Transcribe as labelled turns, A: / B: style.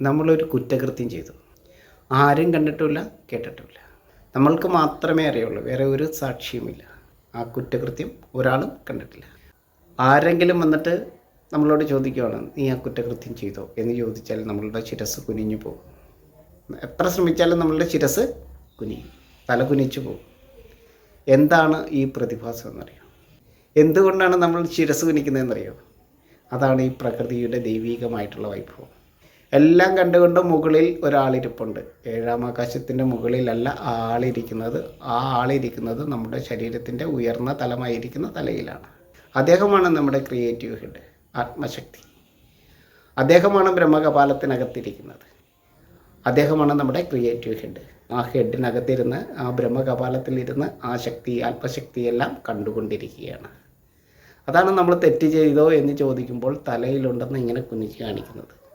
A: നമ്മളൊരു കുറ്റകൃത്യം ചെയ്തു. ആരും കണ്ടിട്ടുമില്ല കേട്ടിട്ടുമില്ല. നമ്മൾക്ക് മാത്രമേ അറിയുള്ളൂ വേറെ ഒരു സാക്ഷിയുമില്ല. ആ കുറ്റകൃത്യം ഒരാളും കണ്ടിട്ടില്ല. ആരെങ്കിലും വന്നിട്ട് നമ്മളോട് ചോദിക്കുകയാണ് നീ ആ കുറ്റകൃത്യം ചെയ്തോ? എന്ന് ചോദിച്ചാൽ നമ്മളുടെ ശിരസ് കുനിഞ്ഞു പോകും. എത്ര ശ്രമിച്ചാലും നമ്മളുടെ ശിരസ് കുനിയും തല കുനിച്ചു പോകും. എന്താണ് ഈ പ്രതിഭാസം എന്നറിയാം? എന്തുകൊണ്ടാണ് നമ്മൾ ശിരസ് കുനിക്കുന്നതെന്നറിയോ? അതാണ് ഈ പ്രകൃതിയുടെ ദൈവികമായിട്ടുള്ള വൈഭവം. എല്ലാം കണ്ടുകൊണ്ട് മുകളിൽ ഒരാളിരിപ്പുണ്ട്. ഏഴാം ആകാശത്തിന്റെ മുകളിലല്ല ആളിരിക്കുന്നത്. ആ ആളിരിക്കുന്നത് നമ്മുടെ ശരീരത്തിന്റെ ഉയർന്ന തലമായിരിക്കുന്ന തലയിലാണ്. അദ്ദേഹമാണ് നമ്മുടെ ക്രിയേറ്റീവ് ഹെഡ് ആത്മശക്തി. അദ്ദേഹമാണ് ബ്രഹ്മകപാലത്തിനകത്തിരിക്കുന്നത്. അദ്ദേഹമാണ് നമ്മുടെ ക്രിയേറ്റീവ് ഹെഡ് ആ ഹെഡിനകത്തിരുന്ന് ആ ബ്രഹ്മകപാലത്തിലിരുന്ന് ആ ശക്തി ആത്മശക്തിയെല്ലാം കണ്ടുകൊണ്ടിരിക്കുകയാണ്. അതാണ് നമ്മൾ തെറ്റ് ചെയ്തോ എന്ന് ചോദിക്കുമ്പോൾ തലയിലുണ്ടെന്ന് ഇങ്ങനെ കുനിച്ച് കാണിക്കുന്നത്.